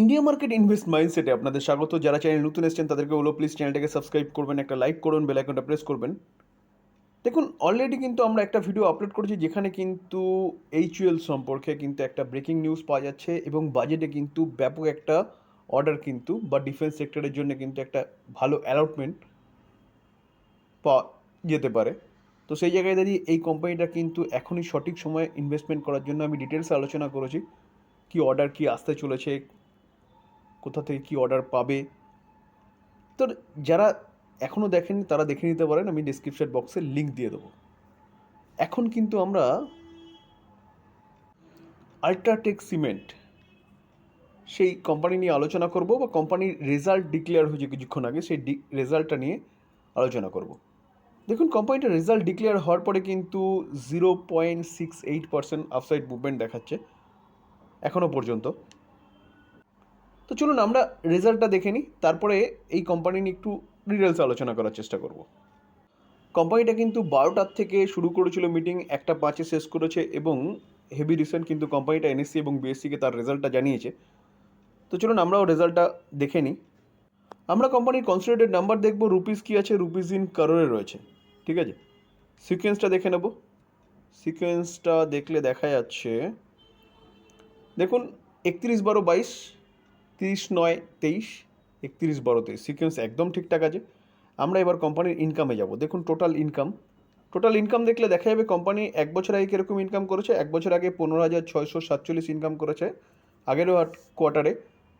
India market invest মাইন্ডসেটে আপনাদের স্বাগত। যারা চ্যানেল নতুন এসেছেন, তাদেরকে হলো প্লিজ চ্যানেলটাকে সাবস্ক্রাইব করবেন, একটা লাইক করুন বেল আইকনটা প্রেস করবেন। দেখুন অলরেডি কিন্তু আমরা একটা ভিডিও আপলোড করেছি, যেখানে কিন্তু এইচইউএল সম্পর্কে কিন্তু একটা ব্রেকিং নিউজ পাওয়া যাচ্ছে এবং বাজেটে কিন্তু ব্যাপক একটা অর্ডার কিন্তু বা ডিফেন্স সেক্টরের জন্য কিন্তু একটা ভালো অ্যালটমেন্ট পাওয়া যেতে পারে। তো সেই জায়গায় দাঁড়িয়ে এই কোম্পানিটা কিন্তু এখনই সঠিক সময়ে ইনভেস্টমেন্ট করার জন্য আমি ডিটেলসে আলোচনা করেছি, কি অর্ডার কি আসতে চলেছে কোথা থেকে কী অর্ডার পাবে। তো যারা এখনও দেখেনি, তারা দেখে নিতে পারেন, আমি ডিসক্রিপশন বক্সে লিঙ্ক দিয়ে দেবো। এখন কিন্তু আমরা আল্ট্রাটেক সিমেন্ট সেই কোম্পানি নিয়ে আলোচনা করব বা কোম্পানির রেজাল্ট ডিক্লেয়ার হয়েছে কিছুক্ষণ আগে, সেই রেজাল্টটা নিয়ে আলোচনা করব। দেখুন কোম্পানিটার রেজাল্ট ডিক্লেয়ার হওয়ার পরে কিন্তু zero point six eight percent upside movement দেখাচ্ছে এখনও পর্যন্ত। তো চলুন আমরা রেজাল্টটা দেখে নিই। তারপরে এই কোম্পানি নিয়ে একটু ডিটেলস আলোচনা করার চেষ্টা করব। কোম্পানিটা কিন্তু বারোটার থেকে শুরু করেছিল মিটিং একটা পাঁচে শেষ করেছে এবং হেভি রিসেন্ট কিন্তু কোম্পানিটা এনএসসি এবং বিএসসিকে তার রেজাল্টটা জানিয়েছে। তো চলুন আমরাও রেজাল্টটা দেখে নিই। আমরা কোম্পানির কনসিডারেটেড নাম্বার দেখব রুপিস কী আছে রুপিস ইন কারোরে রয়েছে। ঠিক আছে? সিকোয়েন্সটা দেখে নেব। সিকোয়েন্সটা দেখলে দেখা যাচ্ছে, দেখুন, একত্রিশ বারো বাইশ তিরিশ নয় তেইশ, একত্রিশ বারো তেইশ সিকোয়েন্স একদম ঠিকঠাক আছে। আমরা এবার কোম্পানির ইনকামে যাব। দেখুন টোটাল ইনকাম টোটাল ইনকাম দেখলে দেখা যাবে কোম্পানি এক বছর আগে কীরকম ইনকাম করেছে? এক বছর আগে পনেরো হাজার ছয়শো সাতচল্লিশ ইনকাম করেছে। আগেরও কোয়ার্টারে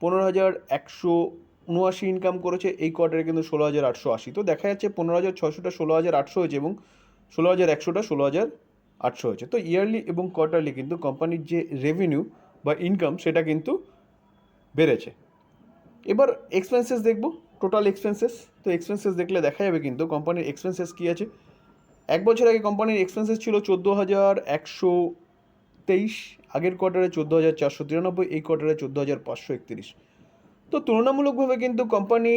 পনেরো হাজার একশো উনআশি ইনকাম করেছে। এই কোয়ার্টারে কিন্তু ষোলো হাজার আটশো আশি। তো দেখা যাচ্ছে পনেরো হাজার ছয়শোটা ষোলো হাজার আটশো হয়েছে এবং ষোলো হাজার একশোটা ষোলো হাজার আটশো হয়েছে। তো ইয়ারলি এবং কোয়ার্টারলি কিন্তু কোম্পানির যে রেভিনিউ বা ইনকাম সেটা কিন্তু বেড়েছে। এবার এক্সপেন্সেস দেখব টোটাল এক্সপেন্সেস তো এক্সপেন্সেস দেখলে দেখা যাবে কিন্তু কোম্পানির এক্সপেন্সেস কী আছে। এক বছর আগে কোম্পানির এক্সপেন্সেস ছিল চোদ্দ হাজার একশো তেইশ, আগের কোয়ার্টারে চোদ্দ হাজার চারশো তিরানব্বই, এই কোয়ার্টারে চোদ্দ হাজার পাঁচশো একত্রিশ। তো তুলনামূলকভাবে কিন্তু কোম্পানি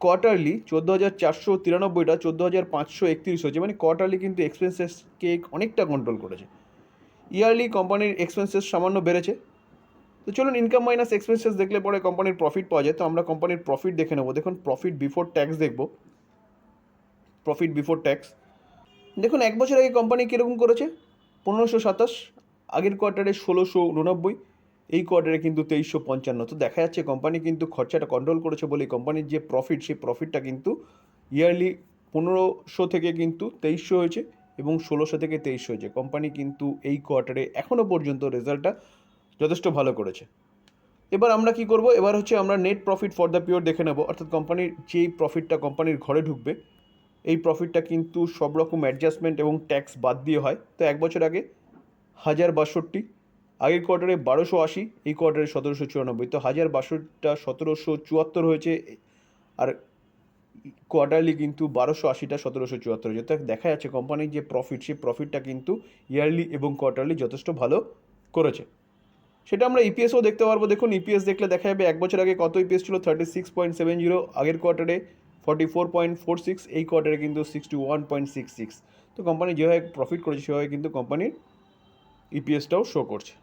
কোয়ার্টারলি চোদ্দ হাজার চারশো তিরানব্বইটা চোদ্দ হাজার পাঁচশো একত্রিশ হয়েছে। মানে কোয়ার্টারলি কিন্তু এক্সপেন্সেসকে অনেকটা কন্ট্রোল করেছে। ইয়ারলি কোম্পানির এক্সপেন্সেস সামান্য বেড়েছে। তো চলুন ইনকাম মাইনাস এক্সপেন্সেস দেখলে পরে কোম্পানির প্রফিট পাওয়া যায়। তো আমরা কোম্পানির প্রফিট দেখে নেব। দেখুন প্রফিট বিফোর ট্যাক্স দেখব। প্রফিট বিফোর ট্যাক্স দেখুন, এক বছর আগে কোম্পানি কীরকম করেছে? পনেরোশো সাতাশ, আগের কোয়ার্টারে ষোলোশো উননব্বই, এই কোয়ার্টারে কিন্তু তেইশশো পঞ্চান্ন। তো দেখা যাচ্ছে কোম্পানি কিন্তু খরচাটা কন্ট্রোল করেছে বলে কোম্পানির যে প্রফিট সেই প্রফিটটা কিন্তু ইয়ারলি পনেরোশো থেকে কিন্তু তেইশশো হয়েছে এবং ষোলোশো থেকে তেইশশো হয়েছে। কোম্পানি কিন্তু এই কোয়ার্টারে এখনও পর্যন্ত রেজাল্টটা যথেষ্ট ভালো করেছে। এবার আমরা কি করব? এবার হচ্ছে আমরা net profit for the pure দেখে নেব। অর্থাৎ কোম্পানির যেই প্রফিটটা কোম্পানির ঘরে ঢুকবে, এই প্রফিটটা কিন্তু সব রকম অ্যাডজাস্টমেন্ট এবং ট্যাক্স বাদ দিয়ে হয়। তো এক বছর আগে হাজার বাষট্টি, আগের কোয়ার্টারে বারোশো আশি, এই কোয়ার্টারে সতেরোশো চুরানব্বই। তো হাজার বাষট্টিটা সতেরোশো চুয়াত্তর হয়েছে, আর কোয়ার্টারলি কিন্তু বারোশো আশিটা সতেরোশো চুয়াত্তর হয়েছে। তো দেখা যাচ্ছে কোম্পানির যে প্রফিট সেই প্রফিটটা কিন্তু ইয়ারলি এবং কোয়ার্টারলি যথেষ্ট ভালো করেছে। সেটা আমরা ইপিএসও দেখতে পারব। দেখুন ইপিএস দেখলে দেখা যাবে এক বছর আগে কত ইপিএস ছিল? Thirty six point seven zero আগের কোয়ার্টারে forty four point four six এই কোয়ার্টারে কিন্তু sixty one point six six তো কোম্পানি যেভাবে প্রফিট করেছে, সেভাবে কিন্তু কোম্পানির ইপিএসটাও শো করছে।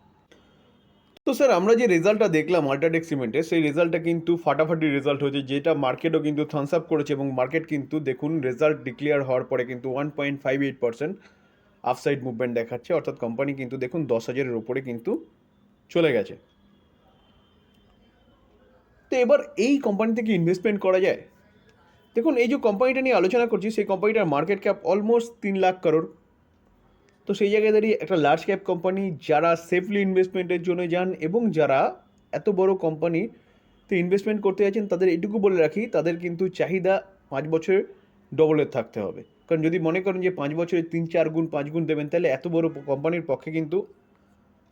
তো স্যার আমরা যে রেজাল্টটা দেখলাম আল্ট্রাটেক সিমেন্টে সেই রেজাল্টটা কিন্তু ফাটাফাটি রেজাল্ট হয়েছে, যেটা মার্কেটও কিন্তু থামস আপ করেছে এবং মার্কেট কিন্তু দেখুন রেজাল্ট ডিক্লেয়ার হওয়ার পরে কিন্তু one point five eight percent upside movement দেখাচ্ছে। অর্থাৎ কোম্পানি কিন্তু দেখুন দশ হাজারের ওপরে কিন্তু চলে গেছে। তো এবার এই কোম্পানি থেকে ইনভেস্টমেন্ট করা যায়। দেখুন, এই যে কোম্পানিটা নিয়ে আলোচনা করছি, সেই কোম্পানিটার মার্কেট ক্যাপ অলমোস্ট তিন লাখ করোড় তো সেই জায়গায় দাঁড়িয়ে একটা লার্জ ক্যাপ কোম্পানি যারা সেফলি ইনভেস্টমেন্টের জন্য যান এবং যারা এত বড় কোম্পানিতে ইনভেস্টমেন্ট করতে যাচ্ছেন, তাদের এটুকু বলে রাখি, তাদের কিন্তু চাহিদা পাঁচ বছরের ডবলের থাকতে হবে। কারণ যদি মনে করেন যে পাঁচ বছরে তিন, চার গুণ, পাঁচ গুণ দেবেন, তাহলে এত বড় কোম্পানির পক্ষে কিন্তু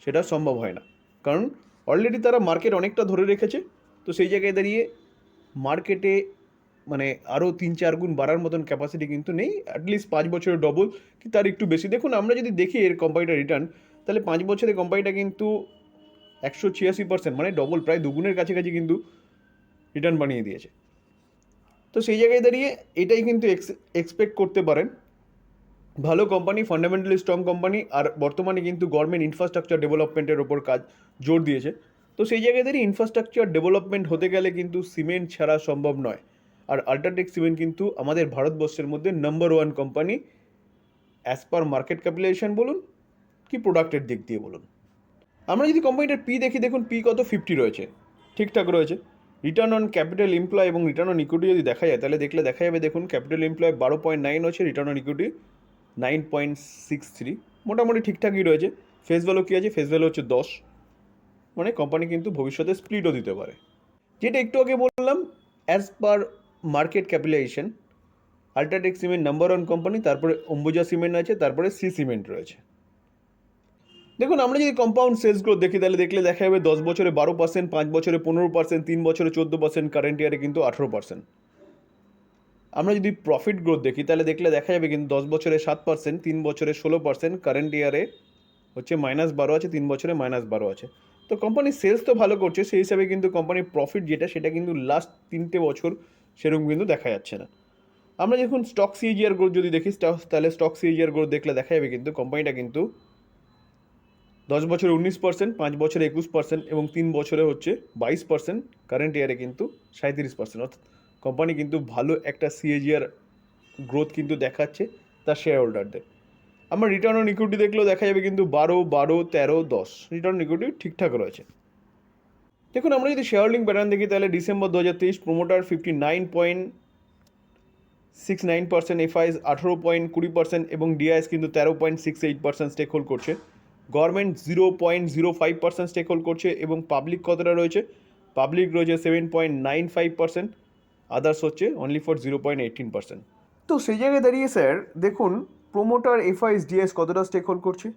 সেটা সম্ভব হয় না। কারণ অলরেডি তারা মার্কেট অনেকটা ধরে রেখেছে। তো সেই জায়গায় দাঁড়িয়ে মার্কেটে মানে আরও তিন চার গুণ বাড়ার মতন ক্যাপাসিটি কিন্তু নেই। অ্যাটলিস্ট পাঁচ বছরের ডবল কি তার একটু বেশি। দেখুন, আমরা যদি দেখি এর কোম্পানিটা রিটার্ন তাহলে পাঁচ বছরে কোম্পানিটা কিন্তু একশো ছিয়াশি পার্সেন্ট মানে ডবল প্রায় দুগুণের কাছাকাছি কিন্তু রিটার্ন বানিয়ে দিয়েছে। তো সেই জায়গায় দাঁড়িয়ে এটাই কিন্তু এক্স এক্সপেক্ট করতে পারেন। ভালো কোম্পানি ফান্ডামেন্টালি স্ট্রং কোম্পানি আর বর্তমানে কিন্তু গভর্নমেন্ট ইনফ্রাস্ট্রাকচার ডেভেলপমেন্টের ওপর কাজ জোর দিয়েছে। তো সেই জায়গায় দাঁড়িয়ে ইনফ্রাস্ট্রাকচার ডেভেলপমেন্ট হতে গেলে কিন্তু সিমেন্ট ছাড়া সম্ভব নয়। আর আল্ট্রাটেক সিমেন্ট কিন্তু আমাদের ভারতবর্ষের মধ্যে number one company as per market capitalisation বলুন কি প্রোডাক্টের দিক দিয়ে বলুন। আমরা যদি কোম্পানিটার পি দেখি, দেখুন পি কত ফিফটি রয়েছে। ঠিকঠাক রয়েছে। রিটার্ন অন ক্যাপিটাল এমপ্লয় এবং রিটার্ন অন ইকুইটি যদি দেখা যায়, তাহলে দেখলে দেখা যাবে, দেখুন ক্যাপিটাল এমপ্লয় বারো পয়েন্ট নাইন হচ্ছে return on equity nine point six three. মোটামুটি ঠিকঠাকই রয়েছে। ফেস ভ্যালু কী আছে? ফেস ভ্যালু হচ্ছে দশ। মানে কোম্পানি কিন্তু ভবিষ্যতে স্প্লিটও দিতে পারে। যেটা একটু আগে বললাম as per market capitalisation UltraTech cement number one company তারপরে অম্বুজা সিমেন্ট আছে, তারপরে সি সিমেন্ট রয়েছে। দেখুন, আমরা যদি কম্পাউন্ড সেলস গ্রোথ দেখি, তাহলে দেখলে দেখা যাবে দশ বছরে বারো পার্সেন্ট পাঁচ বছরে পনেরো পার্সেন্ট তিন বছরে চোদ্দ পার্সেন্ট কারেন্ট ইয়ারে কিন্তু আঠেরো পার্সেন্ট আমরা যদি প্রফিট গ্রোথ দেখি, তাহলে দেখলে দেখা যাবে কিন্তু দশ বছরে সাত পার্সেন্ট তিন বছরে ষোলো পার্সেন্ট কারেন্ট ইয়ারে হচ্ছে মাইনাস বারো আছে, তিন বছরে মাইনাস বারো আছে। তো কোম্পানির সেলস তো ভালো করছে, সেই হিসাবে কিন্তু কোম্পানির প্রফিট যেটা, সেটা কিন্তু লাস্ট তিনটে বছর সেরকম কিন্তু দেখা যাচ্ছে না। আমরা যখন স্টক সিএজিআর গ্রোথ যদি দেখি তাহলে স্টক সিএজিআর গ্রোথ দেখলে দেখা যাবে কিন্তু কোম্পানিটা কিন্তু দশ বছরে উনিশ পার্সেন্ট পাঁচ বছরে একুশ পার্সেন্ট এবং তিন বছরে হচ্ছে বাইশ পার্সেন্ট কারেন্ট ইয়ারে কিন্তু সাঁত্রিশ পার্সেন্ট অর্থাৎ কোম্পানি কিন্তু ভালো একটা সিএজিআর গ্রোথ কিন্তু দেখাচ্ছে তার শেয়ার হোল্ডারদের আমার রিটার্ন অন ইকুইটি দেখলেও দেখা যাবে কিন্তু বারো বারো, তেরো, দশ। রিটার্ন অন ইকুইটি ঠিকঠাক রয়েছে। দেখুন, আমরা যদি শেয়ার হোল্ডিং প্যাটার্ন দেখি, তাহলে ডিসেম্বর দু হাজার তেইশ promoter fifty nine point six nine percent FIIs আঠেরো পয়েন্ট কুড়ি পার্সেন্ট এবং ডিআইএস কিন্তু তেরো point six eight percent stake hold করছে। Government zero point zero five percent stake hold করছে এবং পাবলিক কতটা রয়েছে? পাবলিক রয়েছে seven point nine five percent others হচ্ছে only for zero point eighteen percent তো সেই জায়গায় দাঁড়িয়ে স্যার, দেখুন প্রোমোটার এফআইএস ডিএস কতটা স্টেক হোল্ড করছে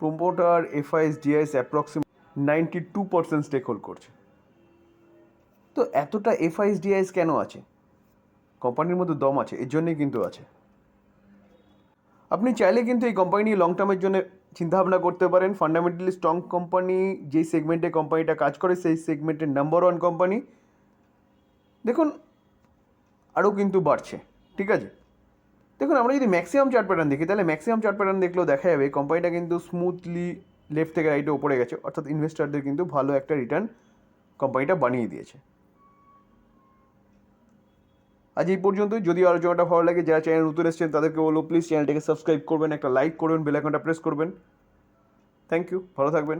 promoter FIIs DIIs approximate ninety two percent stake hold করছে। তো এতটা এফআইএস ডিআইএস কেন আছে? কোম্পানির মধ্যে দম আছে, এর জন্যই কিন্তু আছে। আপনি চাইলে কিন্তু এই কোম্পানি লং টার্মের জন্য চিন্তাভাবনা করতে পারেন। ফান্ডামেন্টালি স্ট্রং কোম্পানি যেই সেগমেন্টে কোম্পানিটা কাজ করে, সেই সেগমেন্টের নাম্বার ওয়ান কোম্পানি দেখুন আরও কিন্তু বাড়ছে, ঠিক আছে? দেখুন, আমরা যদি ম্যাক্সিমাম চার্ট প্যাটার্ন দেখি, তাহলে ম্যাক্সিমাম চার্ট প্যাটার্ন দেখলেও দেখা যাবে কোম্পানিটা কিন্তু স্মুথলি লেফট থেকে রাইটে উপরে গেছে, অর্থাৎ ইনভেস্টারদের কিন্তু ভালো একটা রিটার্ন কোম্পানিটা বানিয়ে দিয়েছে। আজ এই পর্যন্তই। যদি আলোচনাটা ভালো লাগে, যারা চ্যানেল নতুন এসেছেন, তাদেরকে বলব প্লিজ চ্যানেলটাকে সাবস্ক্রাইব করবেন, একটা লাইক করবেন বেল আইকনটা প্রেস করবেন। থ্যাংক ইউ ভালো থাকবেন।